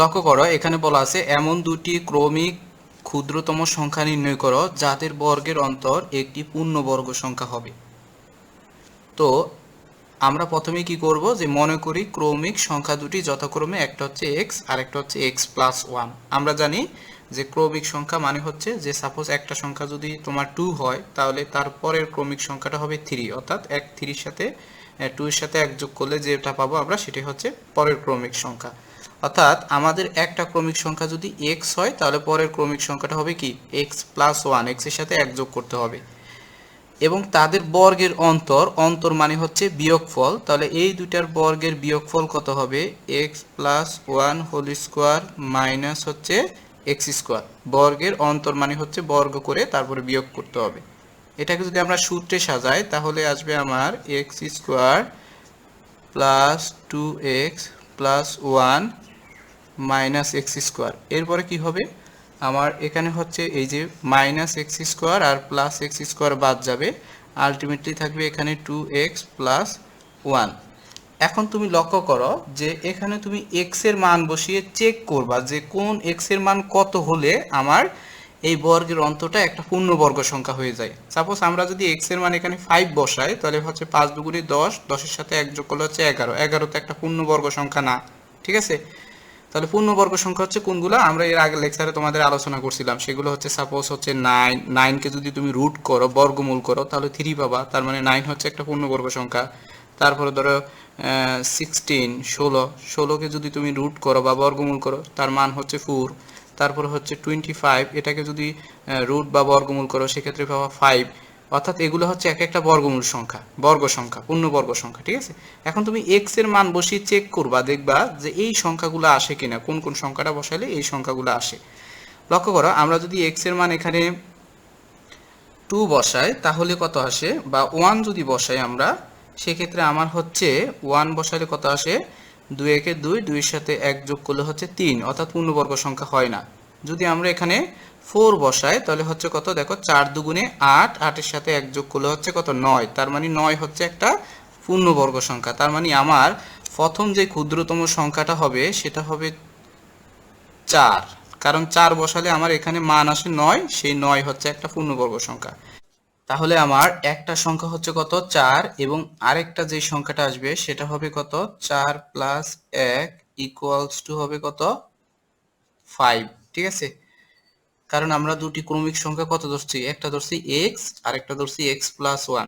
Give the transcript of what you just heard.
লক্ষ্য করো, এখানে বলা আছে, এমন দুটি ক্রমিক ক্ষুদ্রতম সংখ্যা নির্ণয় করো, যাদের বর্গের অন্তর একটি পূর্ণবর্গ সংখ্যা হবে। তো, আমরা প্রথমে কি করব যে মনে করি ক্রমিক সংখ্যা দুটি যথাক্রমে, একটা হচ্ছে এক্স আর একটা হচ্ছে এক্স প্লাস ওয়ান আমরা জানি যে ক্রমিক সংখ্যা মানে হচ্ছে যে সাপোজ একটা সংখ্যা যদি তোমার টু হয়, তাহলে তার পরের ক্রমিক সংখ্যাটা হবে থ্রি অর্থাৎ এক থ্রির সাথে টু এর সাথে এক যোগ করলে যেটা পাবো আমরা সেটাই হচ্ছে পরের ক্রমিক সংখ্যা। অর্থাৎ আমাদের একটা ক্রমিক সংখ্যা যদি এক্স হয়, তাহলে পরের ক্রমিক সংখ্যাটা হবে কি? এক্স প্লাস ওয়ান এক্সের সাথে এক যোগ করতে হবে। এবং তাদের বর্গের অন্তর অন্তর মানে হচ্ছে বিয়োগফল। তাহলে এই দুটার বর্গের বিয়োগফল কত হবে? X plus one whole square minus হচ্ছে এক্স স্কোয়ার বর্গের অন্তর মানে হচ্ছে বর্গ করে তারপরে বিয়োগ করতে হবে। এটাকে যদি আমরা সূত্রে সাজাই, তাহলে আসবে আমার X square plus two X plus one minus X square এরপরে কি হবে? আমার এখানে হচ্ছে এই যে মাইনাস এক্স স্কোয়ার আর প্লাস এক্স স্কোয়ার বাদ যাবে। আলটিমেটলি থাকবে এখানে টু এক্স প্লাস ওয়ান এখন তুমি লক্ষ্য করো যে এখানে তুমি এক্সের মান বসিয়ে চেক করবা যে কোন এক্সের মান কত হলে আমার এই বর্গের অন্তটা একটা পূর্ণবর্গ সংখ্যা হয়ে যায়। সাপোজ আমরা যদি এক্সের মান এখানে ফাইভ বসাই, তাহলে হচ্ছে পাঁচ দুগুণে দশ, দশের সাথে এক যোগ করলে হচ্ছে এগারো। এগারো তো একটা পূর্ণবর্গ সংখ্যা না। ঠিক আছে? তাহলে পূর্ণবর্গ সংখ্যা হচ্ছে কোনগুলো? আমরা এর আগে লেকচারে তোমাদের আলোচনা করছিলাম। সেগুলো হচ্ছে সাপোজ হচ্ছে নাইন নাইনকে যদি তুমি রুট করো, বর্গমূল করো, তাহলে থ্রি পাবা। তার মানে নাইন হচ্ছে একটা পূর্ণবর্গ সংখ্যা। তারপরে ধরো সিক্সটিন ষোলো, ষোলোকে যদি তুমি রুট করো বা বর্গমূল করো, তার মান হচ্ছে ফোর তারপর হচ্ছে টোয়েন্টি ফাইভ এটাকে যদি রুট বা বর্গমূল করো, সেক্ষেত্রে পাবা ফাইভ অর্থাৎ এগুলো হচ্ছে এক একটা বর্গমূল সংখ্যা, বর্গ সংখ্যা পূর্ণবর্গ সংখ্যা, ঠিক আছে? এখন তুমি এক্সের মান বসিয়ে চেক করবা, দেখবা যে এই সংখ্যাগুলো আসে কিনা, কোন কোন সংখ্যাটা বসালে এই সংখ্যাগুলো আসে। লক্ষ্য করো, আমরা যদি এক্সের মান এখানে টু বসাই, তাহলে কত আসে? বা ওয়ান যদি বসাই আমরা, সেক্ষেত্রে আমার হচ্ছে ওয়ান বসালে কত আসে? দুই একে দুই, দুইয়ের সাথে এক যোগ করলে হচ্ছে তিন, অর্থাৎ পূর্ণবর্গ সংখ্যা হয় না। যদি আমরা এখানে ফোর বসাই, তাহলে হচ্ছে কত? দেখো, চার দুগুণে আট, আটের সাথে এক যোগ করলে হচ্ছে কত? নয়। তার মানে নয় হচ্ছে একটা পূর্ণবর্গ সংখ্যা। তার মানে আমার প্রথম যে ক্ষুদ্রতম সংখ্যাটা হবে, সেটা হবে চার। কারণ চার বসালে আমার এখানে মান আসে নয়, সেই নয় হচ্ছে একটা পূর্ণবর্গ সংখ্যা। তাহলে আমার একটা সংখ্যা হচ্ছে কত? চার। এবং আরেকটা যে সংখ্যাটা আসবে, সেটা হবে কত? চার প্লাস এক ইকুয়ালস টু হবে কত? ফাইভ ঠিক আছে? কারণ আমরা দুটি ক্রমিক সংখ্যা কত ধরছি? একটা ধরছি এক্স আর একটা ধরছি এক্স প্লাস ওয়ান